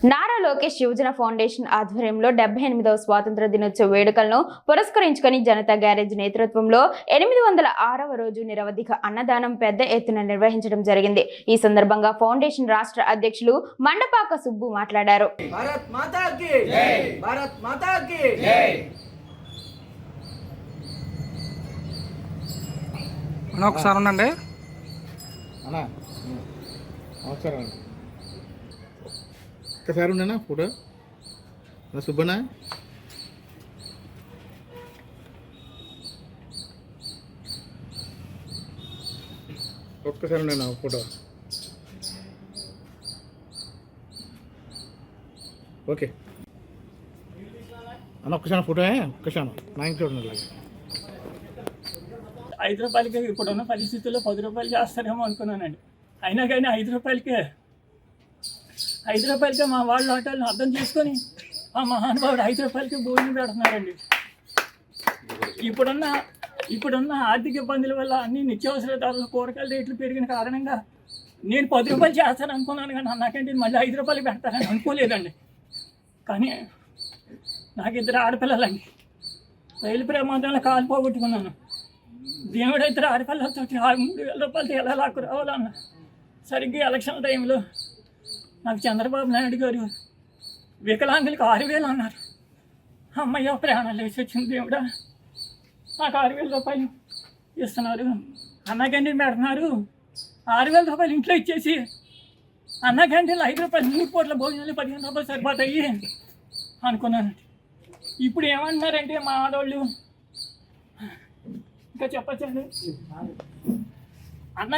నారా లోకేష్ యువజన ఫౌండేషన్ ఆధ్వర్యంలో డెబ్బై ఎనిమిదవ స్వాతంత్ర దినోత్సవ వేడుకలను పురస్కరించుకొని జనతా గ్యారేజ్ నేతృత్వంలో ఎనిమిది వందల ఆరవ రోజు నిరవధిక అన్నదానం పెద్ద ఎత్తున నిర్వహించడం జరిగింది. ఈ సందర్భంగా ఫౌండేషన్ రాష్ట్ర అధ్యక్షులు మండపాక సుబ్బు మాట్లాడారు. భారత్ భారత్ ఒకసారి ఉండండి. అన్నా నమస్కారం అండి ఒక్కసారి ఉండనా ఫోటో నా సుబ్బనా ఒక్కసారి ఉండనా ఫోటో ఓకే అన్న ఒక్కసారి ఫోటో ఒక్కసారి నా ఇంట్లో ఉండాలి ఐదు రూపాయలకి ఇప్పుడున్న పరిస్థితుల్లో పది రూపాయలు చేస్తారేమో అనుకున్నానండి అయినా కానీ ఐదు రూపాయలకే ఐదు రూపాయలకే మా వాళ్ళ ఆటోలను అర్థం చేసుకొని ఆ మహానుభావుడు ఐదు రూపాయలకి భోజనం పెడుతున్నారండి ఇప్పుడున్న ఇప్పుడున్న ఆర్థిక ఇబ్బందుల వల్ల అన్ని నిత్యావసర ధరలు కూరగాయల రేట్లు పెరిగిన కారణంగా నేను పది రూపాయలు చేస్తాను అనుకున్నాను కానీ నాకంటే మళ్ళీ ఐదు రూపాయలు పెడతారని అనుకోలేదండి. కానీ నాకు ఇద్దరు ఆడపిల్లలండి. రైలు ప్రమాదంలో కాలు పోగొట్టుకున్నాను. దేవుడు ఇద్దరు ఆడపిల్లలతో మూడు వేల రూపాయలతో ఎలా లాక్కు రావాలన్నా సరిగ్గా ఎలక్షన్ టైంలో నాకు చంద్రబాబు నాయుడు గారు వికలాంగులకు ఆరు వేలు అన్నారు. అమ్మయ్య ప్రాణాలు వేసి వచ్చింది దేవుడా. నాకు ఆరు వేల రూపాయలు ఇస్తున్నారు. అన్న క్యాంటీన్ పెడుతున్నారు ఆరు వేల రూపాయలు ఇంట్లో ఇచ్చేసి అన్న క్యాంటీన్లో ఐదు రూపాయలు మూడు పూట్ల భోజనాలు పదిహేను రూపాయలు సరిపోతాయి అనుకున్నాను. ఇప్పుడు ఏమంటున్నారంటే మా ఆడవాళ్ళు ఇంకా చెప్పచ్చండి? అన్న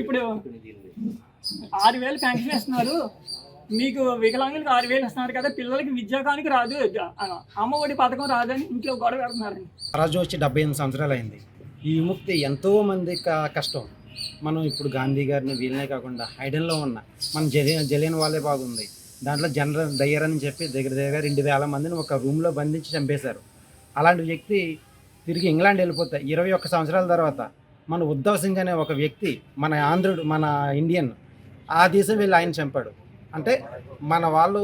ఇప్పుడు ఆరు వేలు పెన్షన్ ఇస్తున్నారు. మీకు వికలాంగులకు ఆరు వేలు ఇస్తున్నారు కదా పిల్లలకి విద్యాకానికి రాదు. అమ్మ ఒడి పథకం రాదని ఇంట్లో గొడవ పెడుతున్నారండి. రాజు వచ్చి డెబ్బై ఎనిమిది సంవత్సరాలు అయింది. ఈ విముక్తి ఎంతో మంది కష్టం. మనం ఇప్పుడు గాంధీ గారిని వీళ్ళనే కాకుండా హైడెన్లో ఉన్న మన జలి జలియన్ వాళ్ళే బాగుంది. దాంట్లో జనరల్ దయ్యర్ అని చెప్పి దగ్గర దగ్గర రెండు వేల మందిని ఒక రూమ్లో బంధించి చంపేశారు. అలాంటి వ్యక్తి తిరిగి ఇంగ్లాండ్ వెళ్ళిపోతే ఇరవై ఒక్క సంవత్సరాల తర్వాత మన ఉద్ధవ్ సింగ్ అనే ఒక వ్యక్తి మన ఆంధ్రుడు మన ఇండియన్ ఆ దేశం వెళ్ళి ఆయన చంపాడు. అంటే మన వాళ్ళు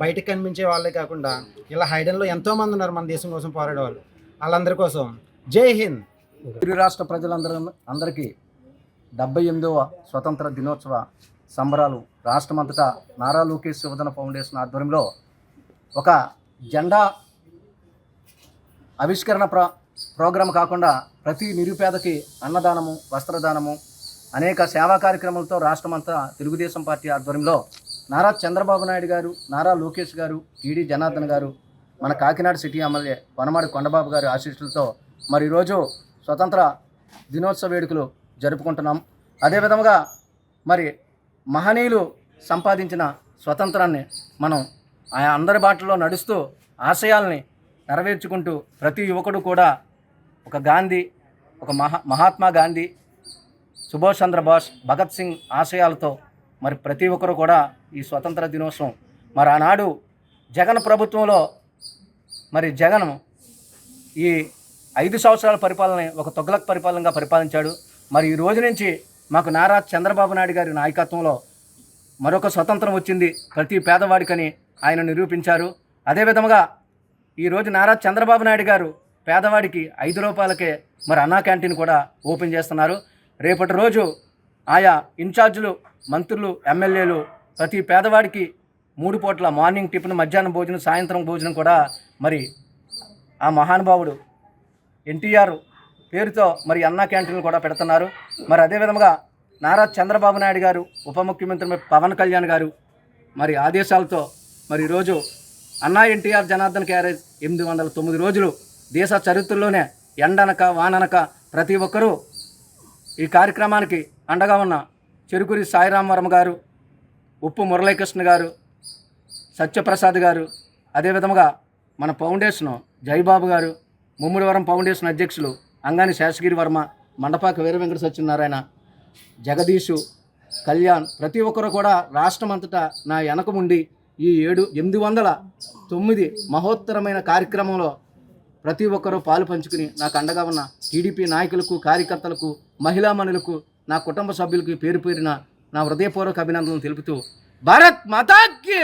బయటకు కనిపించే వాళ్ళే కాకుండా ఇలా హైడెన్లో ఎంతోమంది ఉన్నారు మన దేశం కోసం పోరాడే వాళ్ళు వాళ్ళందరి కోసం. జై హింద్. ఇరు రాష్ట్ర ప్రజలందరూ అందరికీ డెబ్బై ఎనిమిదవ స్వతంత్ర దినోత్సవ సంబరాలు రాష్ట్రమంతటా నారా లోకేష్ శివధన ఫౌండేషన్ ఆధ్వర్యంలో ఒక జెండా ఆవిష్కరణ ప్ర ప్రోగ్రాం కాకుండా ప్రతి నిరుపేదకి అన్నదానము వస్త్రదానము అనేక సేవా కార్యక్రమాలతో రాష్ట్రమంతా తెలుగుదేశం పార్టీ ఆధ్వర్యంలో నారా చంద్రబాబు నాయుడు గారు నారా లోకేష్ గారు టీడీ జనార్దన్ గారు మన కాకినాడ సిటీ ఎమ్మెల్యే వనమాడి కొండబాబు గారి ఆశీస్సులతో మరి ఈరోజు స్వతంత్ర దినోత్సవ వేడుకలు జరుపుకుంటున్నాం. అదేవిధంగా మరి మహనీయులు సంపాదించిన స్వతంత్రాన్ని మనం ఆ అందరి బాటలో నడుస్తూ ఆశయాల్ని నెరవేర్చుకుంటూ ప్రతి యువకుడు కూడా ఒక గాంధీ ఒక మహా మహాత్మా గాంధీ సుభాష్ చంద్రబోస్ భగత్ సింగ్ ఆశయాలతో మరి ప్రతి ఒక్కరు కూడా ఈ స్వతంత్ర దినోత్సవం. మరి ఆనాడు జగన్ ప్రభుత్వంలో మరి జగన్ ఈ ఐదు సంవత్సరాల పరిపాలన ఒక తొగ్లక్ పరిపాలనగా పరిపాలించాడు. మరి ఈ రోజు నుంచి మాకు నారా చంద్రబాబు నాయుడు గారి నాయకత్వంలో మరొక స్వతంత్రం వచ్చింది. ప్రతి పేదవాడికని ఆయన నిరూపించారు. అదేవిధంగా ఈరోజు నారా చంద్రబాబు నాయుడు గారు పేదవాడికి ఐదు రూపాయలకే మరి అన్నా క్యాంటీన్ కూడా ఓపెన్ చేస్తున్నారు. రేపటి రోజు ఆయా ఇన్ఛార్జీలు మంత్రులు ఎమ్మెల్యేలు ప్రతి పేదవాడికి మూడు పూట్ల మార్నింగ్ టిఫిన్ మధ్యాహ్నం భోజనం సాయంత్రం భోజనం కూడా మరి ఆ మహానుభావుడు ఎన్టీఆర్ పేరుతో మరి అన్నా క్యాంటీన్లు కూడా పెడుతున్నారు. మరి అదేవిధంగా నారా చంద్రబాబు నాయుడు గారు ఉప ముఖ్యమంత్రి పవన్ కళ్యాణ్ గారు మరి ఆదేశాలతో మరి ఈరోజు అన్నా ఎన్టీఆర్ జనార్దన్ క్యారేజ్ ఎనిమిది వందల తొమ్మిది రోజులు దేశ చరిత్రలోనే ఎండనక వాననక ప్రతి ఒక్కరూ ఈ కార్యక్రమానికి అండగా ఉన్న చెరుకురి సాయిరామవరం వర్మ గారు ఉప్పు మురళీకృష్ణ గారు సత్యప్రసాద్ గారు అదే విధముగా మన ఫౌండేషన్ జైబాబు గారు ముమ్మిడివరం ఫౌండేషన్ అధ్యక్షులు అంగాని శేషగిరి వర్మ మండపాక వీర వెంకట సత్యనారాయణ జగదీషు కళ్యాణ్ ప్రతి ఒక్కరు కూడా రాష్ట్రం అంతటా నా వెనక ఈ ఏడు ఎనిమిది వందల తొమ్మిది మహోత్తరమైన కార్యక్రమంలో ప్రతి ఒక్కరూ పాలు పంచుకుని నాకు అండగా ఉన్న టీడీపీ నాయకులకు కార్యకర్తలకు మహిళామణులకు నా కుటుంబ సభ్యులకి పేరు పేరిన నా హృదయపూర్వక అభినందనలు తెలుపుతూ భారత్ మాతాకి!